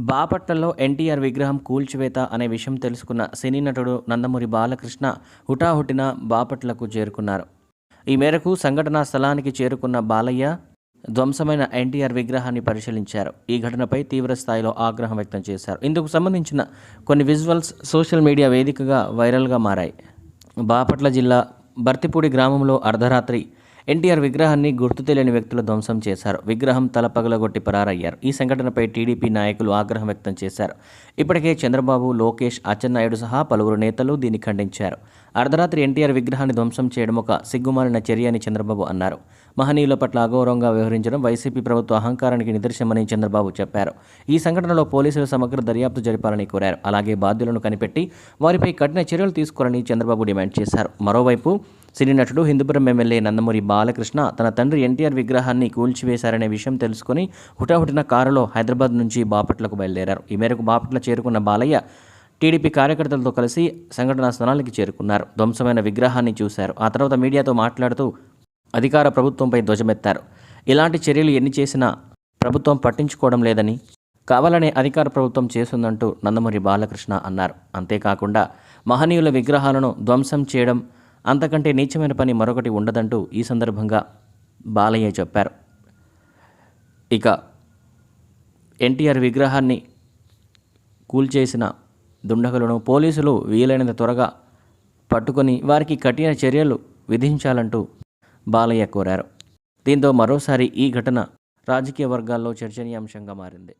బాపట్లలో ఎన్టీఆర్ విగ్రహం కూల్చివేత అనే విషయం తెలుసుకున్న సినీ నటుడు నందమూరి బాలకృష్ణ హుటాహుటిన బాపట్లకు చేరుకున్నారు. ఈ మేరకు సంఘటనా స్థలానికి చేరుకున్న బాలయ్య ధ్వంసమైన ఎన్టీఆర్ విగ్రహాన్ని పరిశీలించారు. ఈ ఘటనపై తీవ్ర స్థాయిలో ఆగ్రహం వ్యక్తం చేశారు. ఇందుకు సంబంధించిన కొన్ని విజువల్స్ సోషల్ మీడియా వేదికగా వైరల్గా మారాయి. బాపట్ల జిల్లా బర్తిపూడి గ్రామంలో అర్ధరాత్రి ఎన్టీఆర్ విగ్రహాన్ని గుర్తు తెలియని వ్యక్తులు ధ్వంసం చేశారు. విగ్రహం తల పగలగొట్టి పరారయ్యారు. ఈ సంఘటనపై టీడీపీ నాయకులు ఆగ్రహం వ్యక్తం చేశారు. ఇప్పటికే చంద్రబాబు లోకేష్ అచ్చెన్నాయుడు సహా పలువురు నేతలు దీన్ని ఖండించారు. అర్ధరాత్రి ఎన్టీఆర్ విగ్రహాన్ని ధ్వంసం చేయడం ఒక సిగ్గుమాలిన చర్య అని చంద్రబాబు అన్నారు. మహనీయుల పట్ల అగౌరవంగా వ్యవహరించడం వైసీపీ ప్రభుత్వ అహంకారానికి నిదర్శనమని చంద్రబాబు చెప్పారు. ఈ సంఘటనలో పోలీసులు సమగ్ర దర్యాప్తు జరిపాలని కోరారు. అలాగే బాధ్యులను కనిపెట్టి వారిపై కఠిన చర్యలు తీసుకోవాలని చంద్రబాబు డిమాండ్ చేశారు. మరోవైపు సినీ నటుడు హిందూపురం ఎమ్మెల్యే నందమూరి బాలకృష్ణ తన తండ్రి ఎన్టీఆర్ విగ్రహాన్ని కూల్చివేశారనే విషయం తెలుసుకుని హుటాహుటిన కారులో హైదరాబాద్ నుంచి బాపట్లకు బయలుదేరారు. ఈ మేరకు బాపట్ల చేరుకున్న బాలయ్య టీడీపీ కార్యకర్తలతో కలిసి సంఘటనా స్థలానికి చేరుకున్నారు. ధ్వంసమైన విగ్రహాన్ని చూశారు. ఆ తర్వాత మీడియాతో మాట్లాడుతూ అధికార ప్రభుత్వంపై ధ్వజమెత్తారు. ఇలాంటి చర్యలు ఎన్ని చేసినా ప్రభుత్వం పట్టించుకోవడం లేదని కావాలనే అధికార ప్రభుత్వం చేస్తుందంటూ నందమూరి బాలకృష్ణ అన్నారు. అంతేకాకుండా మహనీయుల విగ్రహాలను ధ్వంసం చేయడం అంతకంటే నీచమైన పని మరొకటి ఉండదంటూ ఈ సందర్భంగా బాలయ్య చెప్పారు. ఇక ఎన్టీఆర్ విగ్రహాన్ని కూల్చేసిన దుండగులను పోలీసులు వీలైనంత త్వరగా పట్టుకొని వారికి కఠిన చర్యలు విధించాలంటూ బాలయ్య కోరారు. దీంతో మరోసారి ఈ ఘటన రాజకీయ వర్గాల్లో చర్చనీయాంశంగా మారింది.